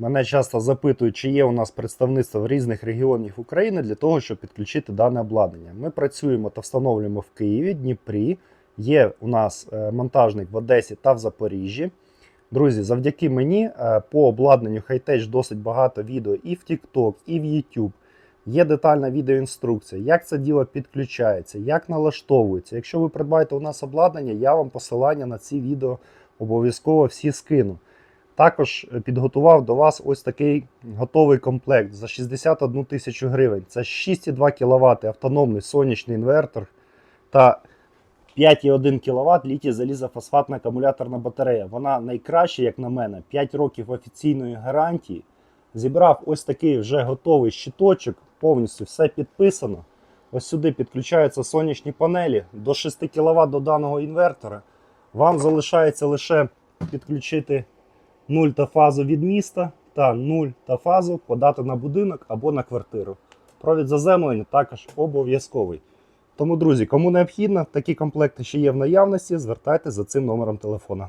Мене часто запитують, чи є у нас представництво в різних регіонах України для того, щоб підключити дане обладнання. Ми працюємо та встановлюємо в Києві, Дніпрі. Є у нас е, монтажник в Одесі та в Запоріжжі. Друзі, завдяки мені е, по обладнанню Hightech досить багато відео і в TikTok, і в YouTube. Є детальна відеоінструкція, як це діло підключається, як налаштовується. Якщо ви придбаєте у нас обладнання, я вам посилання на ці відео обов'язково всі скину. Також підготував до вас ось такий готовий комплект за 61 тисячу гривень. Це 6,2 кВт автономний сонячний інвертор та 5,1 кВт літій залізофосфатна акумуляторна батарея. Вона найкраща, як на мене, 5 років офіційної гарантії. Зібрав ось такий вже готовий щиточок, повністю все підписано. Ось сюди підключаються сонячні панелі до 6 кВт до даного інвертора. Вам залишається лише підключити 0 та фазу від міста та 0 та фазу подати на будинок або на квартиру. Провід заземлення також обов'язковий. Тому, друзі, кому необхідно, такі комплекти ще є в наявності, звертайте за цим номером телефона.